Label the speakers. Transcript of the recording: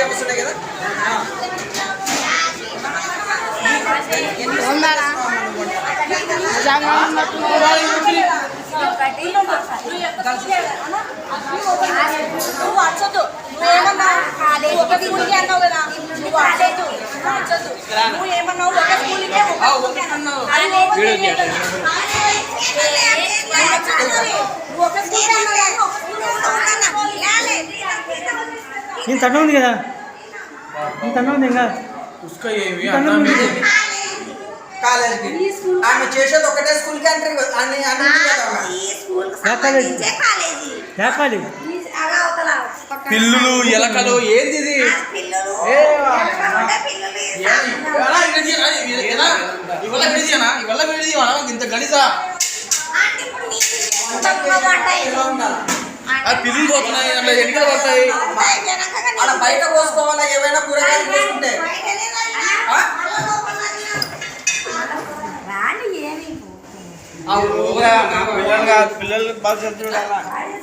Speaker 1: Papers ఉన్నాయి కదా
Speaker 2: నువ్వు ఒక స్కూల్కి అన్నావు కదా? ఏమన్నావు ఒక స్కూల్కే ఒక
Speaker 3: నేను ఉంది కదా?
Speaker 1: కాలేజ్కి. ఆమె చేసేది ఒకటే అంటారు
Speaker 4: పిల్లులు ఎలకలు ఏంది ఇది? ఇవాళ? ఇవాళ? ఇంత గణిత
Speaker 1: ఉండాలి.
Speaker 4: ఆ పిల్లులు పోతున్నాయి అట్లా ఎన్నికలు పడతాయి?
Speaker 1: ఆడ బయట పోసుకోవాలా ఏవైనా కూరగాయలు పోసుకుంటే
Speaker 4: పిల్లలు కాదు పిల్లలు బాగా చదువుతారు?